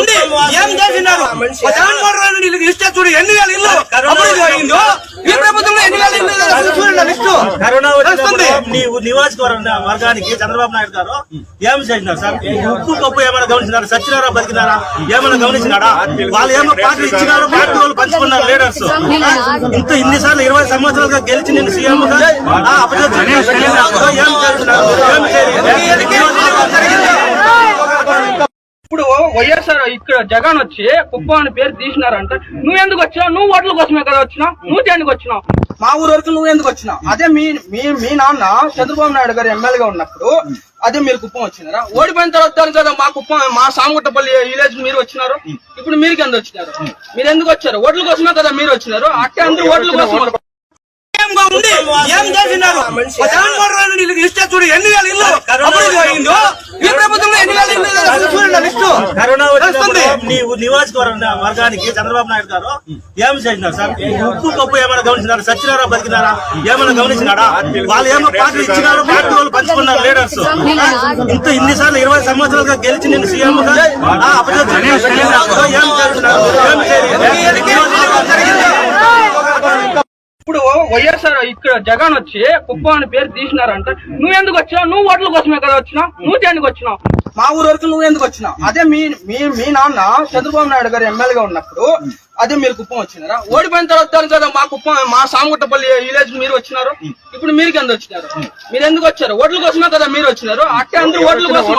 ఉండి ఏం చేసినారు? జగన్మోహన్ రెడ్డి వీళ్ళకి ఇస్తే చూడు ఎన్ని వేల ఇల్లు? అభివృద్ధి అయిందో ఈ ప్రభుత్వంలో ఎన్ని వేల ఇల్లు చూడండి లిస్టు. కరోనా తెలుస్తుంది. వచ్చినప్పుడు నీ నియోజకవర్గ వర్గానికి చంద్రబాబు నాయుడు గారు. ఏం చేసినారు సార్? ఉప్పు కప్పు ఏమైనా గమనించినారా? సచ్చినారా బతికినారా? ఏమైనా గమనించినాడా వాళ్ళు ఏమో పార్టీలు ఇచ్చినారు పార్టీ వాళ్ళు పంచుకున్నారు లీడర్స్. ఇంత ఇన్నిసార్లు ఇరవై సంవత్సరాలుగా గెలిచి నేను సీఎం గా? అపజయం ఏం చేసినారు? ఏం ఇప్పుడు వైఎస్ఆర్ ఇక్కడ జగన్ వచ్చి కుప్ప అని పేరు తీసినారంట నువ్వు ఎందుకు వచ్చావు నువ్వు ఓట్ల కోసమే కదా వచ్చినావు? నువ్వు దేనికి వచ్చినావు? మా ఊరు వరకు నువ్వు ఎందుకు వచ్చినావు? అదే మీ మీ మీ నాన్న చంద్రబాబు నాయుడు గారు ఎమ్మెల్యేగా ఉన్నప్పుడు అదే మీరు కుప్పం వచ్చినారా? ఓడిపోయిన తర్వాత కదా మా కుప్పం మా సామగుట్టపల్లి విలేజ్ మీరు వచ్చినారు? ఇప్పుడు మీరు కింద వచ్చినారు? మీరు ఎందుకు వచ్చారు? ఓట్ల కోసమే కదా మీరు వచ్చినారు? అట్టే అందరూ ఓట్ల కోసం ఏం చేసినారు? చూడు ఎన్ని వేల ఇల్లు అభివృద్ధి అయిందో ఈ ప్రభుత్వంలో ఎన్ని వేల ఇల్లు అసలు చూడండి ఆ లిస్టు కరోనా తెలుస్తుంది. వచ్చినప్పుడు నీ నియోజకవర్గ వర్గానికి చంద్రబాబు నాయుడు గారు ఏం చేసినారు సార్? ఉప్పు కప్పు ఏమైనా గమనించినారా? సచ్చినారా బతికినారా? ఏమైనా గమనించినాడా? వాళ్ళు ఏమో పార్టీ ఇచ్చినారు పార్టీ వాళ్ళు పంచుకున్నారు లీడర్స్ ఇంత ఇన్ని సార్లు ఇరవై సంవత్సరాలుగా గెలిచి నేను సీఎం ఇప్పుడు వైఎస్ఆర్ ఇక్కడ జగన్ వచ్చి కుప్ప అని పేరు తీసినారంట నువ్వు ఎందుకు వచ్చావు? నువ్వు ఓట్ల కోసమే కదా వచ్చినావు? నువ్వు దేనికి వచ్చినావు? మా ఊరు వరకు నువ్వు ఎందుకు వచ్చినావు? అదే మీ మీ మీ నాన్న చంద్రబాబు నాయుడు గారు ఎమ్మెల్యేగా ఉన్నప్పుడు అదే మీరు కుప్పం వచ్చినారా? ఓడిపోయిన తర్వాత కదా మా కుప్పం మా సామగుట్టపల్లి విలేజ్ మీరు వచ్చినారు? ఇప్పుడు మీరు కింద వచ్చినారు? మీరు ఎందుకు వచ్చారు? ఓట్ల కోసమే కదా మీరు వచ్చినారు? అట్టే అందరూ ఓట్ల కోసం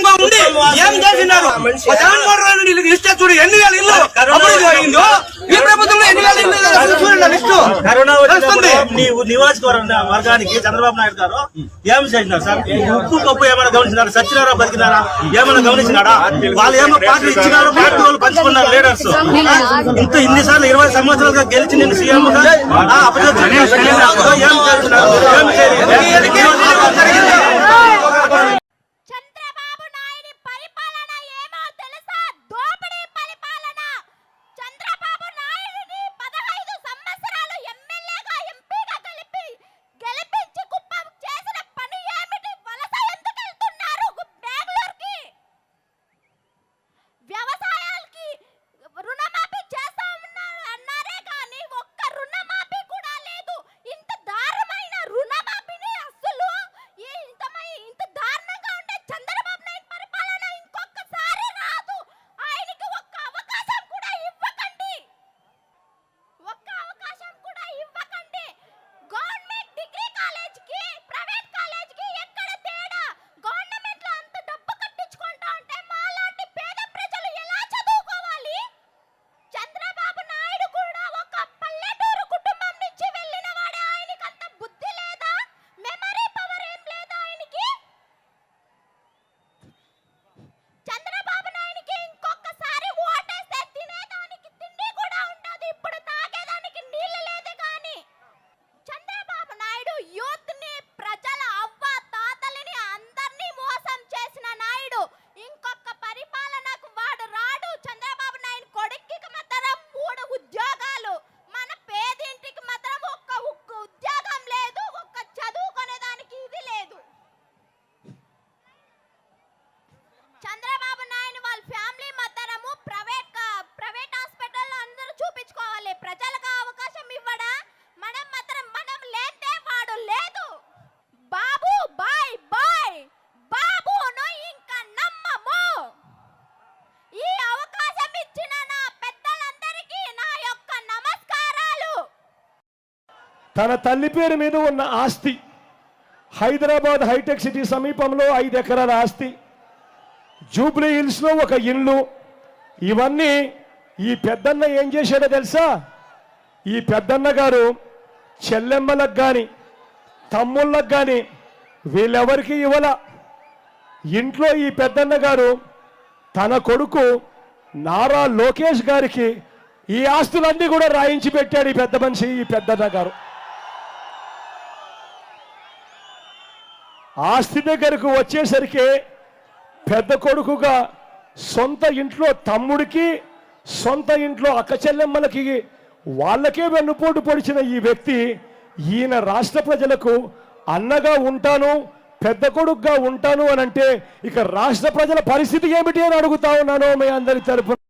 సీఎంగా ఉండి ఏం చేసినారు? జగన్మోహన్ రెడ్డి వీళ్ళకి ఇస్తే చూడు ఎన్ని వేల ఇల్లు? అభివృద్ధి అయిందో? ఈ ప్రభుత్వంలో ఎన్ని వేల ఇల్లు చూడండి లిస్టు. కరోనా తెలుస్తుంది. వచ్చినప్పుడు నీ నియోజకవర్గ వర్గానికి చంద్రబాబు నాయుడు గారు ఏం చేసినారు సార్? ఉప్పు కప్పు ఏమైనా గమనించినారా? సచ్చినారా? బతికినారా? ఏమైనా గమనించినాడా వాళ్ళు ఏమో పార్టీలు ఇచ్చినారు పార్టీ వాళ్ళు పంచుకున్నారు లీడర్స్. ఇంత ఇన్నిసార్లు ఇరవై సంవత్సరాలుగా గెలిచి నేను సీఎం గా? అపజయం ఏం చేసినారు? తన తల్లి పేరు మీద ఉన్న ఆస్తి. హైదరాబాద్ హైటెక్ సిటీ సమీపంలో ఐదు ఎకరాల ఆస్తి. జూబ్లీ హిల్స్లో ఒక ఇల్లు. ఇవన్నీ ఈ పెద్దన్న ఏం చేశాడో తెలుసా? ఈ పెద్దన్న గారు చెల్లెమ్మలకు కానీ తమ్ముళ్ళకు కానీ వీళ్ళెవరికి ఇవ్వల. ఇంట్లో ఈ పెద్దన్న గారు తన కొడుకు నారా లోకేష్ గారికి ఈ ఆస్తులన్నీ కూడా రాయించి పెట్టాడు ఈ పెద్ద మనిషి ఈ పెద్దన్న గారు. ఆస్తి దగ్గరకు వచ్చేసరికి పెద్ద కొడుకుగా సొంత ఇంట్లో తమ్ముడికి సొంత ఇంట్లో అక్క చెల్లెమ్మలకి వాళ్ళకే వెన్నుపోటు పొడిచిన ఈ వ్యక్తి ఈయన రాష్ట్ర ప్రజలకు అన్నగా ఉంటాను పెద్ద కొడుకుగా ఉంటాను అని అంటే ఇక రాష్ట్ర ప్రజల పరిస్థితి ఏమిటి అని అడుగుతా ఉన్నాను మీ అందరి తరపున.